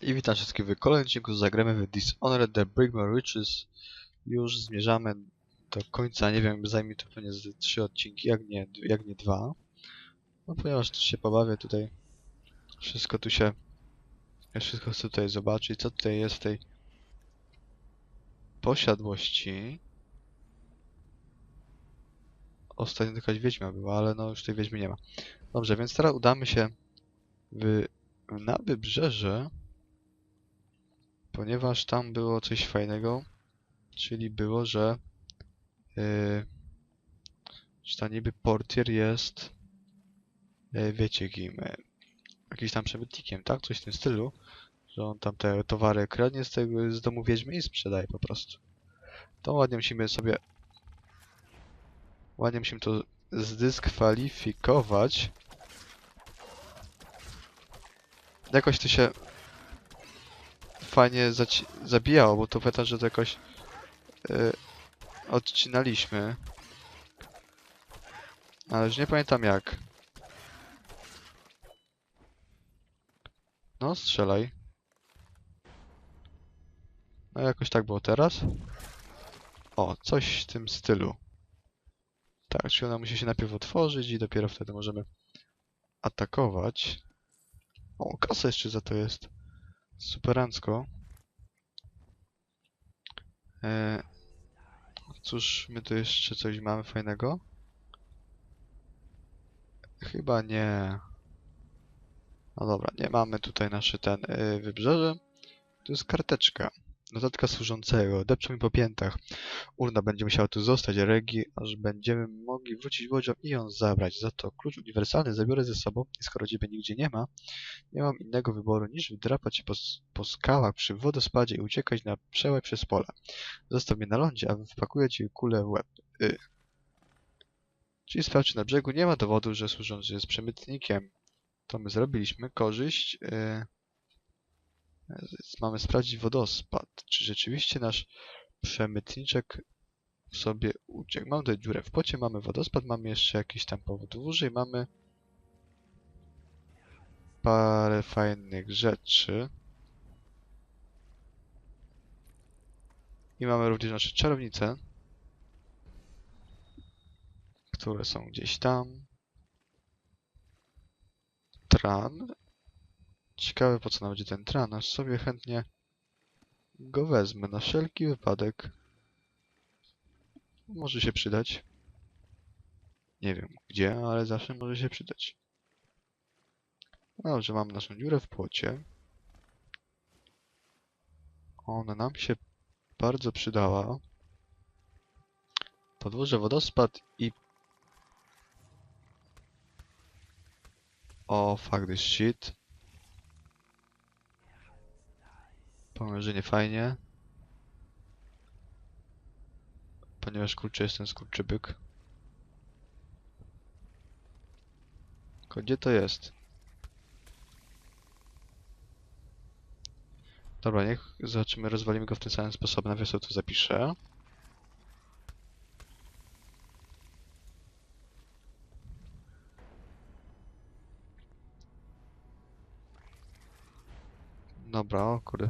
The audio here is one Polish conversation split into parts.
I witam wszystkich w kolejnym odcinku zagramy w Dishonored The Brigmore Riches. Już zmierzamy do końca, nie wiem, zajmie to pewnie z trzy odcinki, jak nie, jak nie dwa. No ponieważ tu się pobawię tutaj, wszystko tu się, ja wszystko chcę tutaj zobaczyć, co tutaj jest w tej posiadłości. Ostatnio jakaś wiedźma była, ale no już tej wiedźmy nie ma. Dobrze, więc teraz udamy się w, na wybrzeże ponieważ tam było coś fajnego, czyli było, że yy, że ta niby portier jest yy, wiecie kim, yy, jakiś tam przemytnikiem, tak? Coś w tym stylu, że on tam te towary kradnie z tego, z domu wiedźmy i sprzedaje po prostu. To ładnie musimy sobie ładnie musimy to zdyskwalifikować. Jakoś to się fajnie zabijało, bo to pamiętam, że to jakoś yy, odcinaliśmy. Ale już nie pamiętam jak. No, strzelaj. No jakoś tak było teraz. O, coś w tym stylu. Tak, czyli ona musi się najpierw otworzyć i dopiero wtedy możemy atakować. O, kasa jeszcze za to jest. Superancko. E, cóż, my tu jeszcze coś mamy fajnego? Chyba nie. No dobra, nie mamy tutaj nasze ten y, wybrzeże. Tu jest karteczka. Notatka służącego. Depczą mi po piętach. Urna będzie musiała tu zostać, Regi, aż będziemy mogli wrócić łodzią i ją zabrać. Za to klucz uniwersalny zabiorę ze sobą i skoro ciebie nigdzie nie ma, nie mam innego wyboru niż wdrapać się po, po skałach przy wodospadzie i uciekać na przełaj przez pole. Zostaw mnie na lądzie, a wpakuję ci kulę w łeb. Y. Czyli sprawdź, na brzegu nie ma dowodu, że służący jest przemytnikiem. To my zrobiliśmy. Korzyść. Y. Mamy sprawdzić wodospad. Czy rzeczywiście nasz przemytniczek sobie uciekł? Mamy tutaj dziurę w pocie, mamy wodospad, mamy jeszcze jakiś tam powód dłużej, mamy parę fajnych rzeczy. I mamy również nasze czarownice, które są gdzieś tam. Tran. Ciekawe po co nam będzie ten tran, aż sobie chętnie go wezmę na wszelki wypadek. Może się przydać. Nie wiem gdzie, ale zawsze może się przydać. Dobrze, mamy naszą dziurę w płocie. Ona nam się bardzo przydała. Podłożę wodospad i... O, fuck this shit. Pomierzenie fajnie. Ponieważ kurczę jest ten skurczybyk. Tylko gdzie to jest? Dobra, niech zobaczymy, rozwalimy go w ten samym sposobem. Najpierw sobie to zapiszę. Dobra, o kurde.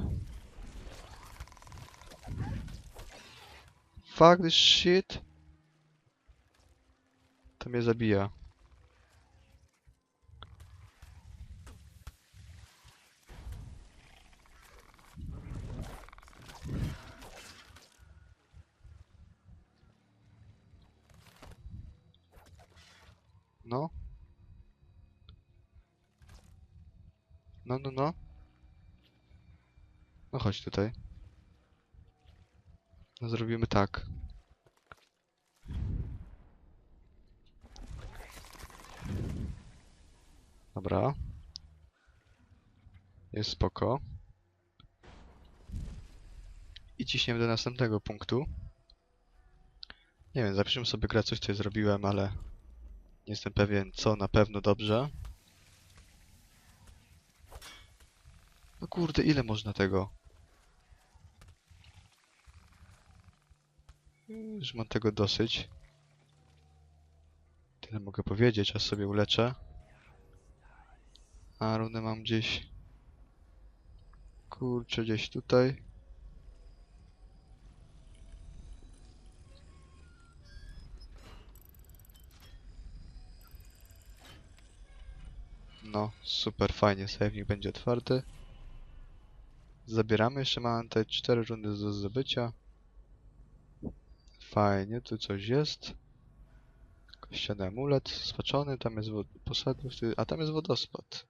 Fuck this shit. To mnie zabija. No. No, no, no. No chodź tutaj. No zrobimy tak. Dobra. Jest spoko. I ciśniemy do następnego punktu. Nie wiem, zapiszemy sobie grę coś, co zrobiłem, ale nie jestem pewien, co na pewno dobrze. No kurde, ile można tego? Już mam tego dosyć. Tyle mogę powiedzieć, aż sobie uleczę. A runę mam gdzieś Kurczę, gdzieś tutaj. No, super fajnie, sejwnik będzie otwarty. Zabieramy, jeszcze mamy tutaj 4 rundy do zdobycia. Fajnie, tu coś jest. Kościany amulet, spaczony, tam jest posadów, a tam jest wodospad.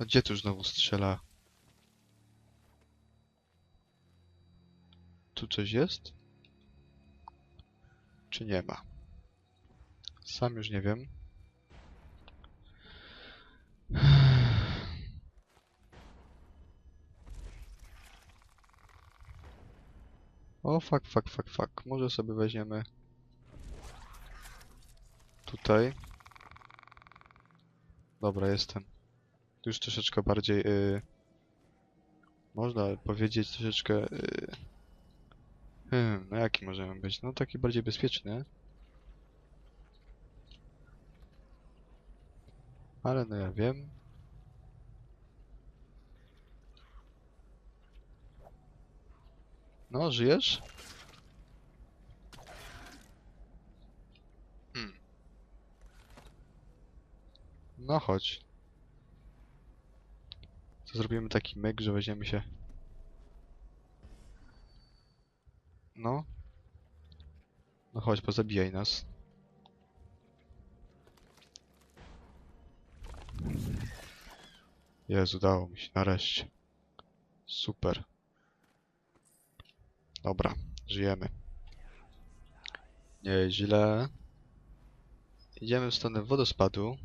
No gdzie tu znowu strzela? Tu coś jest? Czy nie ma? Sam już nie wiem. O, fuck, fuck, fuck, fuck. Może sobie weźmiemy tutaj. Dobra, jestem. Już troszeczkę bardziej, y, można powiedzieć troszeczkę, y, hmm, no jaki możemy być? No taki bardziej bezpieczny. Ale no ja wiem. No, żyjesz? Hmm. No chodź. To zrobimy taki myk, że weźmiemy się. No. No chodź, pozabijaj nas. Jezu, udało mi się, nareszcie. Super. Dobra, żyjemy. Nieźle. Idziemy w stronę wodospadu.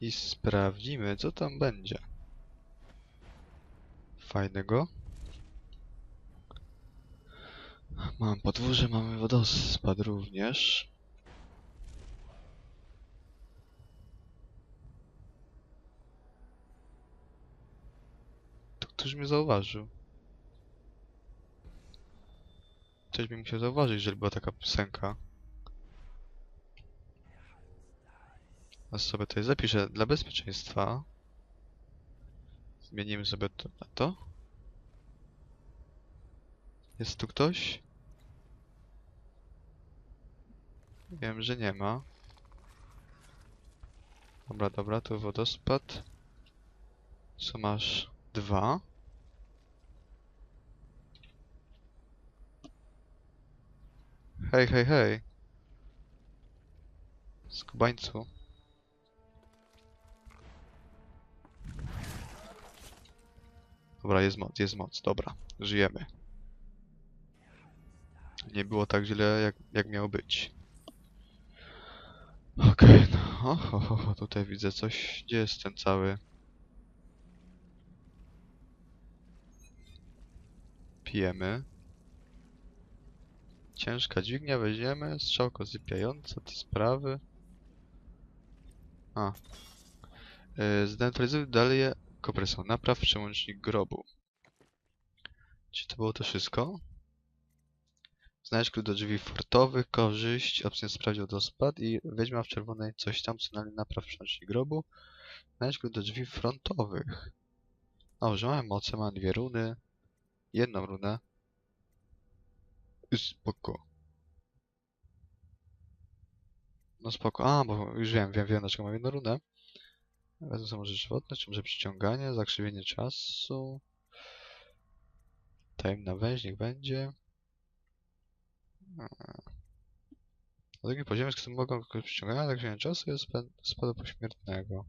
I sprawdzimy, co tam będzie. Fajnego. Mam podwórze, mamy wodospad również. Ktoś mnie zauważył. Ktoś by musiał zauważyć, jeżeli była taka piosenka. A sobie tutaj zapiszę dla bezpieczeństwa. Zmienimy sobie to na to. Jest tu ktoś? Wiem, że nie ma. Dobra, dobra, to wodospad. Co masz? Dwa. Hej, hej, hej. Skubańcu. Dobra, jest moc, jest moc, dobra. Żyjemy. Nie było tak źle, jak, jak miało być. Okej, no. O, ho, ho, ho, tutaj widzę coś. Gdzie jest ten cały... Pijemy. Ciężka dźwignia weźmiemy. Strzałko sypiająca, te sprawy. A. Yy, Zdentralizuj dalej kompresją. Napraw przełącznik grobu. Czy to było to wszystko? Znajdź klucz do drzwi fortowych, korzyść, opcję sprawdź wodospad i wiedźma w czerwonej coś tam, co napraw przełącznik grobu. Znajdź klucz do drzwi frontowych. Dobrze, mamy moce, mam dwie runy. Jedną runę. Spoko. No spoko. A, bo już wiem, wiem, wiem dlaczego mam jedną runę. Wezmę sobie może żywotne, czy może przyciąganie, zakrzywienie czasu. Tajemna węź, niech będzie. Na drugim poziomie, z którym mogą przyciągania, zakrzywienie czasu jest spadu pośmiertnego.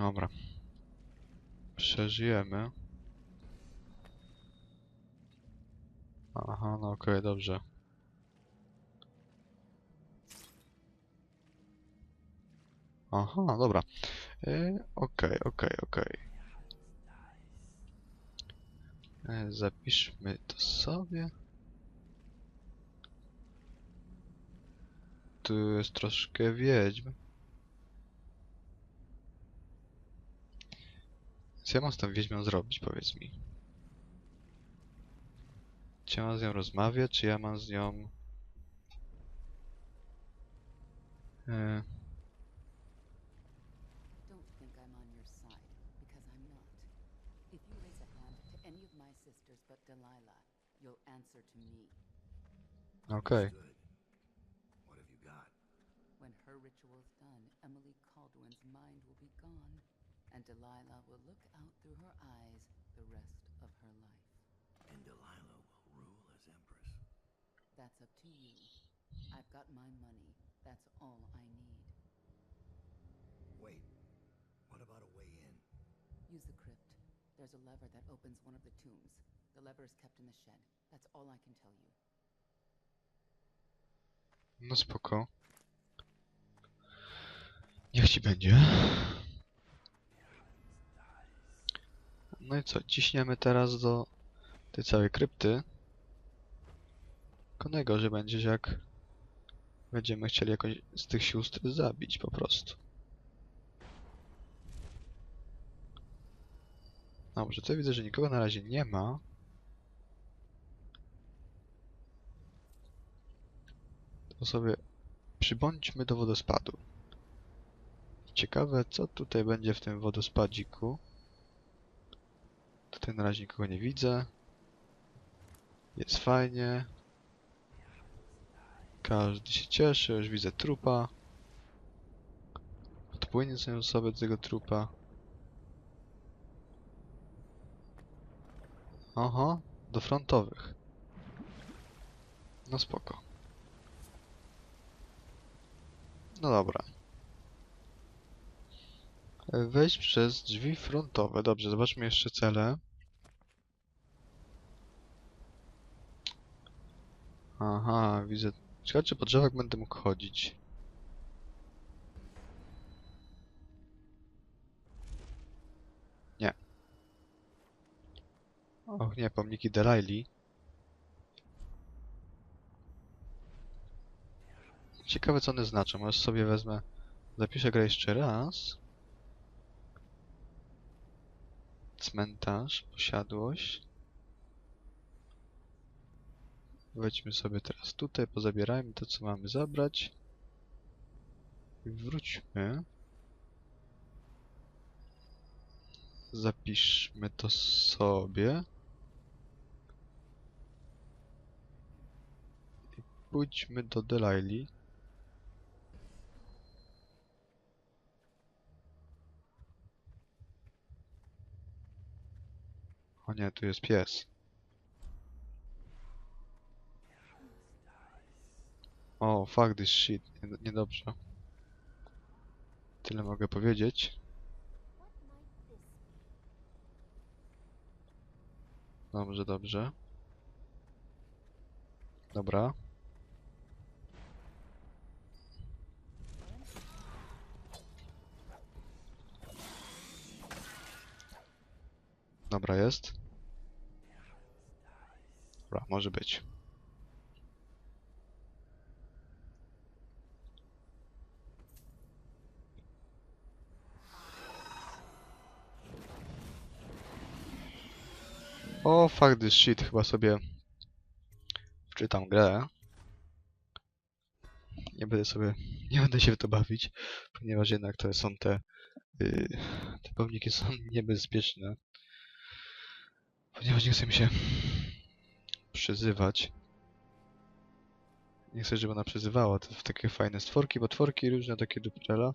Dobra. Przeżyjemy. Aha, no okej, dobrze. Aha, dobra. Yy, okej, okej, okej. E, Zapiszmy to sobie. tu jest troszkę wiedźm. Co ja mam z tą wiedźmią zrobić, powiedz mi? Czy ja mam z nią rozmawiać, czy ja mam z nią... E, Don't think Delilah will look out through her eyes the rest of her life. And Delilah will rule as Empress. That's up to you. I've got my money. That's all I need. Wait. What about a way in? Use the crypt. There's a lever that opens one of the tombs. The lever is kept in the shed. That's all I can tell you. No spoko. Niech ci będzie. No i co? Ciśniemy teraz do tej całej krypty. Tylko najgorzej będzie, jak będziemy chcieli jakąś z tych sióstr zabić po prostu. Dobrze, to widzę, że nikogo na razie nie ma. To sobie przybądźmy do wodospadu. Ciekawe, co tutaj będzie w tym wodospadziku. Tutaj na razie nikogo nie widzę. Jest fajnie. Każdy się cieszy, już widzę trupa. Podpłynie sobie do tego trupa. Aha, do frontowych. No spoko. No dobra. Wejść przez drzwi frontowe. Dobrze, zobaczmy jeszcze cele. Aha, widzę. Ciekawe, czy po drzewach będę mógł chodzić. Nie. Och nie, pomniki Delaili. Ciekawe co one znaczą. Może sobie wezmę. Zapiszę grę jeszcze raz. Cmentarz, posiadłość. Wejdźmy sobie teraz tutaj, pozabierajmy to co mamy zabrać. I wróćmy. Zapiszmy to sobie. I pójdźmy do Delaili. O nie, tu jest pies. O, fuck this shit. Nie- Niedobrze. Tyle mogę powiedzieć. Dobrze, dobrze. Dobra. Dobra, jest. Dobra, może być. O, fuck this shit, chyba sobie wczytam grę. Nie będę sobie, nie będę się w to bawić, ponieważ jednak to są te, yy, te są niebezpieczne. Ponieważ nie chcę mi się przyzywać. Nie chcę, żeby ona przyzywała te, takie fajne stworki, bo tworki różne takie duprela.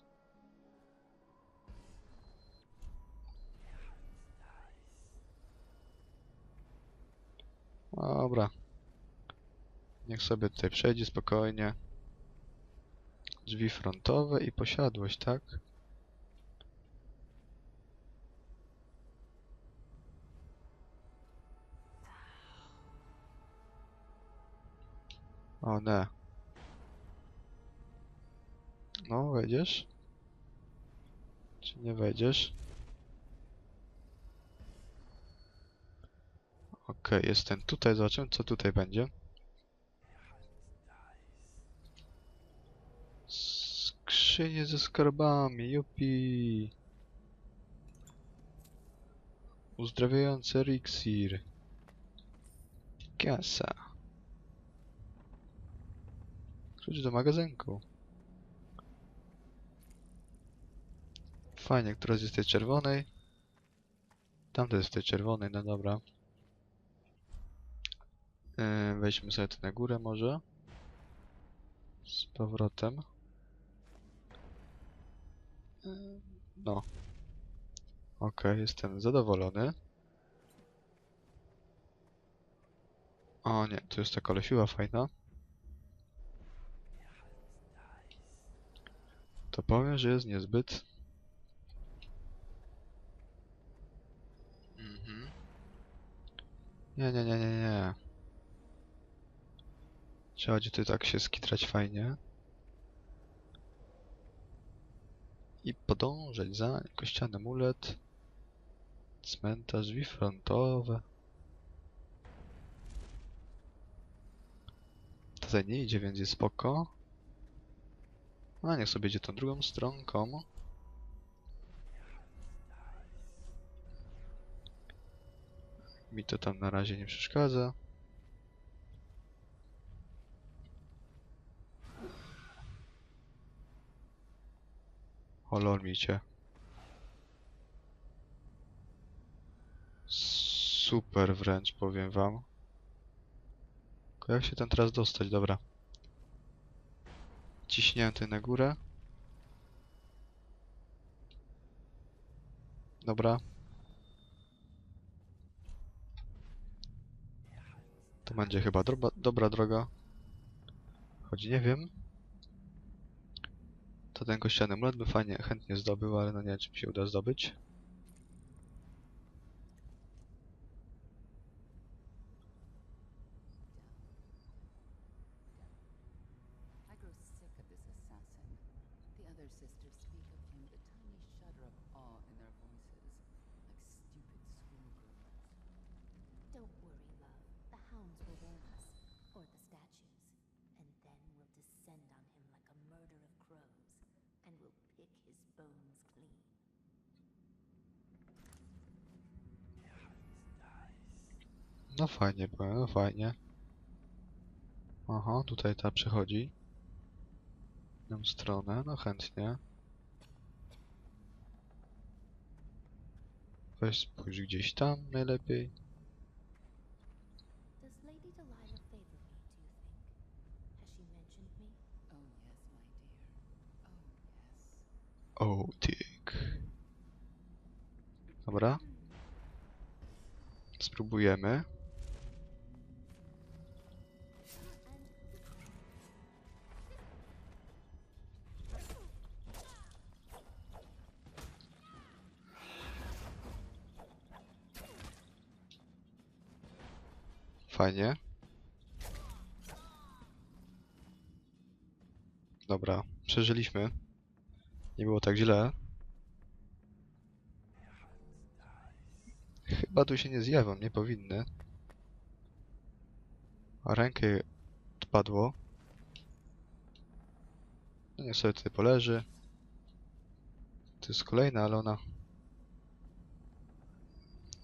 Dobra. Niech sobie tutaj przejdzie spokojnie. Drzwi frontowe i posiadłość, tak? O nie. No, wejdziesz? Czy nie wejdziesz? Okej, jestem tutaj, zobaczymy co tutaj będzie. Skrzynie ze skarbami, jupi. Uzdrawiający eliksir. Kasa. Klucz do magazynku. Fajnie, która jest z tej czerwonej. Tamta jest z tej czerwonej, no dobra. Yy, wejdźmy sobie tu na górę może. Z powrotem. Yy, No. Okej, jestem zadowolony. O nie, tu jest ta kolesiła fajna. To powiem, że jest niezbyt. Mhm. Nie, nie, nie, nie, nie. Trzeba będzie tutaj tak się skitrać fajnie. I podążać za kościany amulet. Cmentarz, drzwi frontowe. Tutaj nie idzie, więc jest spoko. A niech sobie idzie tą drugą stronką. Mi to tam na razie nie przeszkadza. O lol micie. Super wręcz, powiem wam. Jak się tam teraz dostać? Dobra. Ciśnięty na górę. Dobra. To będzie chyba droba, dobra droga. Choć nie wiem. To ten kościany amulet by fajnie, chętnie zdobył, ale no nie wiem, czy mi się uda zdobyć. No fajnie, powiem, no fajnie. Aha, tutaj ta przechodzi. W tą stronę, no chętnie. Weź spójrz gdzieś tam najlepiej. Does Lady Delilah favor Fajnie. Dobra, przeżyliśmy. Nie było tak źle. Chyba tu się nie zjawią, nie powinny. A rękę odpadło. No niech sobie tutaj poleży. To jest kolejna, ale ona...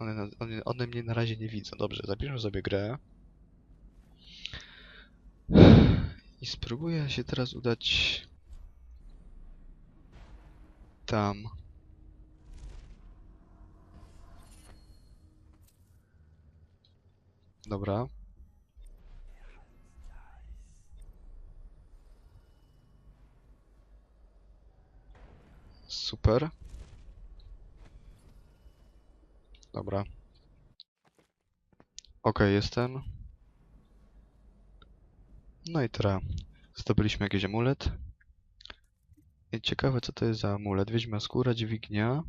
One, one, one mnie na razie nie widzą. Dobrze, zabierzmy sobie grę. I spróbuję się teraz udać... Tam. Dobra. Super. Dobra. Okej, jestem. No i teraz zdobyliśmy jakiś amulet. I ciekawe co to jest za amulet. Wiedźma skóra, dźwignia.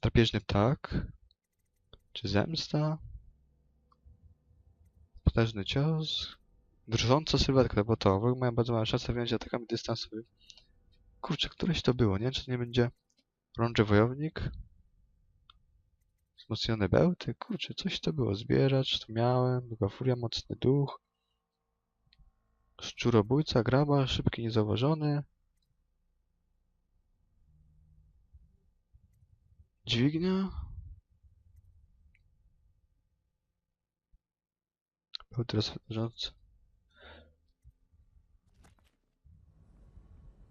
Drapieżny ptak. Czy zemsta? Potężny cios. Drżąca sylwetka, ogóle mają bardzo małą szansę wziąć atakami dystansowymi. Kurczę, któreś to było, nie czy to nie będzie rączy wojownik. Wzmocnione bełty, kurczę, coś to było. Zbieracz, to miałem, była furia, mocny duch. Szczurobójca, graba, szybki, niezauważony. Dźwignia. Był teraz rządcy.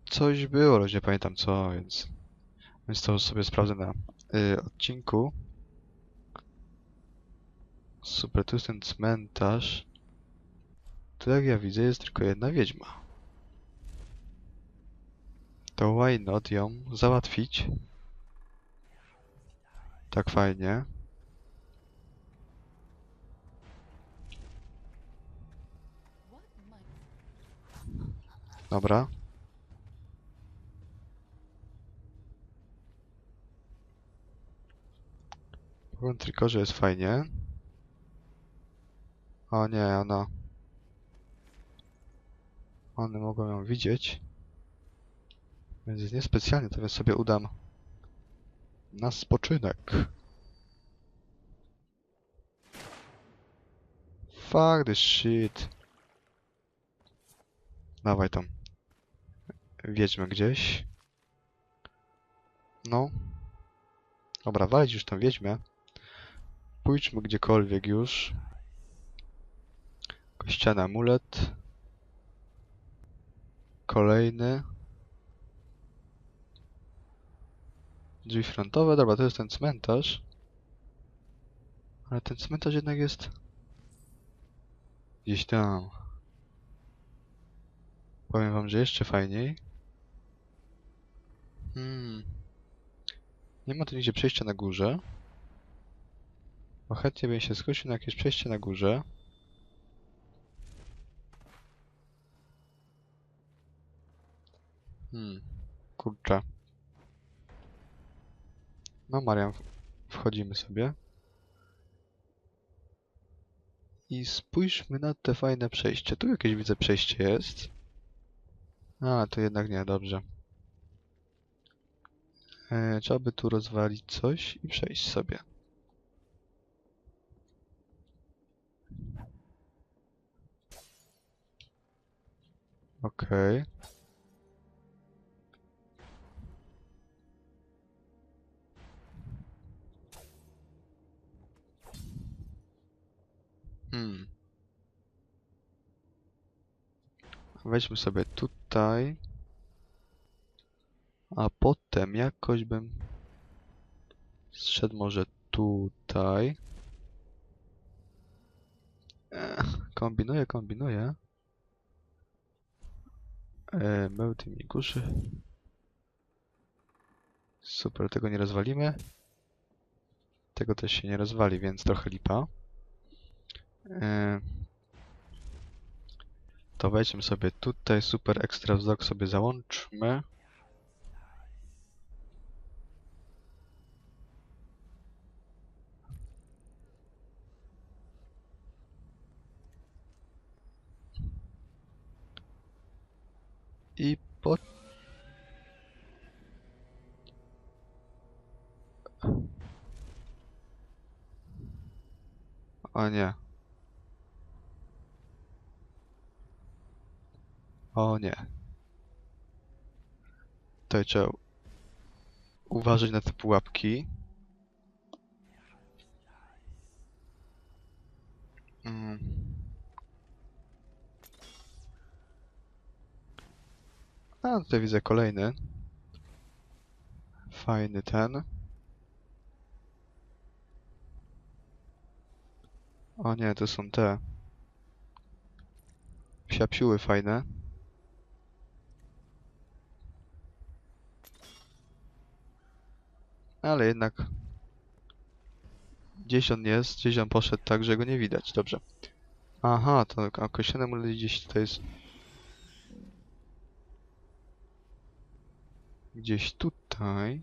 Coś było, nie pamiętam co, więc... Więc to sobie sprawdzę na y, odcinku. Super, tu jest ten cmentarz. Tu jak ja widzę jest tylko jedna wiedźma. To why not ją załatwić? Tak fajnie. Dobra. Po trikorze jest fajnie. O nie, ona. One mogą ją widzieć. Więc niespecjalnie, to więc sobie udam na spoczynek. Fuck this shit. Dawaj tam. Wiedźmy gdzieś. No. Dobra, walić już tam wiedźmę. Pójdźmy gdziekolwiek już. Kościany amulet. Kolejny. Drzwi frontowe, dobra, to jest ten cmentarz. Ale ten cmentarz jednak jest... Gdzieś tam. Powiem wam, że jeszcze fajniej. Hmm. Nie ma tu nigdzie przejścia na górze. Bo chętnie bym się skusił na jakieś przejście na górze. Hmm. Kurczę. No Marian, wchodzimy sobie. I spójrzmy na te fajne przejście. Tu jakieś widzę przejście jest. A, to jednak nie, dobrze. E, trzeba by tu rozwalić coś i przejść sobie. Okej. Hmm. Weźmy sobie tutaj. A potem jakoś bym zszedł może tutaj. Ech, kombinuję, kombinuję. E, Mełty mi guszy. Super, tego nie rozwalimy. Tego też się nie rozwali, więc trochę lipa. E, to weźmy sobie tutaj, super ekstra wzrok sobie załączmy. I po... O nie. O nie. Tutaj trzeba uważać na te pułapki. Mm. A, tutaj widzę kolejny. Fajny ten. O nie, to są te. Psiapsiły fajne. Ale jednak gdzieś on jest, gdzieś on poszedł tak, że go nie widać. Dobrze. Aha, to określone mu gdzieś tutaj jest. Gdzieś tutaj.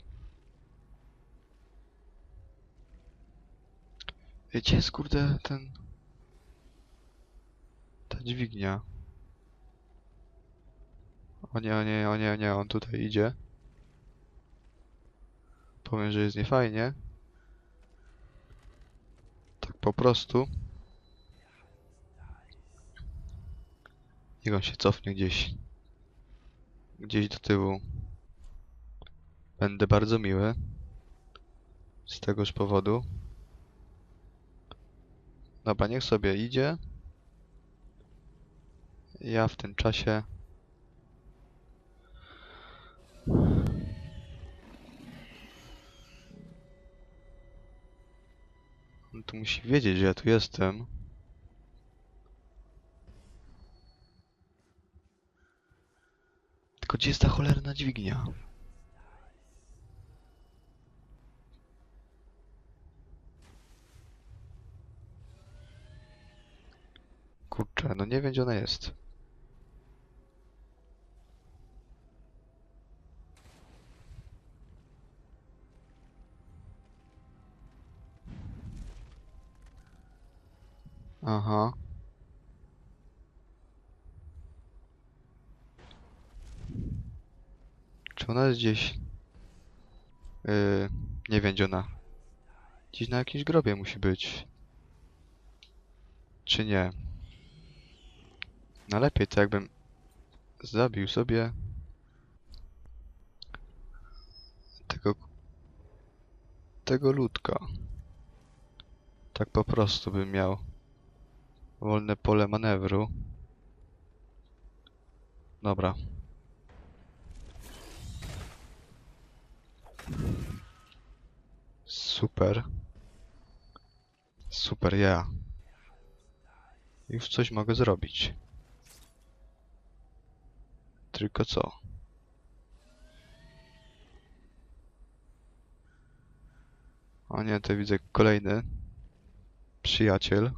Gdzie jest kurde ten... Ta dźwignia? O nie, o nie, o nie, o nie, on tutaj idzie. Powiem, że jest niefajnie. Tak po prostu. Niech on się cofnie gdzieś. Gdzieś do tyłu. Będę bardzo miły. Z tegoż powodu. Dobra, niech sobie idzie. Ja w tym czasie... tu musi wiedzieć, że ja tu jestem. Tylko gdzie jest ta cholerna dźwignia? Kurczę, no nie wiem gdzie ona jest. Aha. Czy ona jest gdzieś? Yy, nie wiem gdzie ona. Gdzieś na jakimś grobie musi być. Czy nie? No lepiej to jakbym zabił sobie tego tego ludka. Tak po prostu bym miał wolne pole manewru. Dobra. Super. Super, ja. Już coś mogę zrobić. Tylko co? O nie, to widzę kolejny przyjaciel.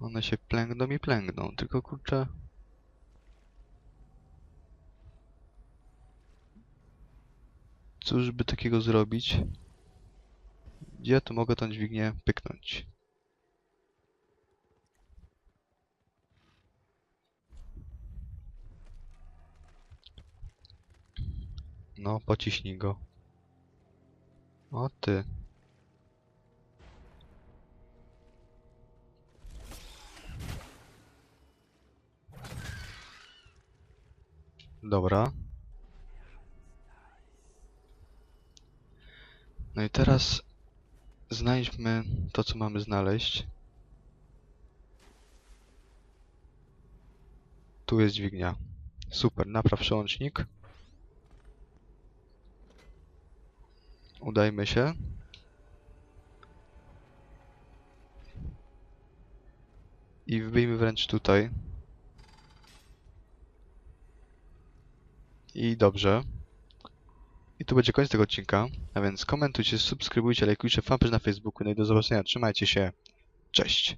One się plęgną i plęgną, tylko kurczę... Cóż by takiego zrobić? Gdzie ja tu mogę tą dźwignię pyknąć? No, pociśnij go. O ty. Dobra. No i teraz znajdźmy to, co mamy znaleźć. Tu jest dźwignia. Super, napraw przełącznik. Udajmy się. I wbijmy wręcz tutaj. I dobrze. I tu będzie koniec tego odcinka. A więc komentujcie, subskrybujcie, lajkujcie fanpage na Facebooku. No i do zobaczenia. Trzymajcie się. Cześć.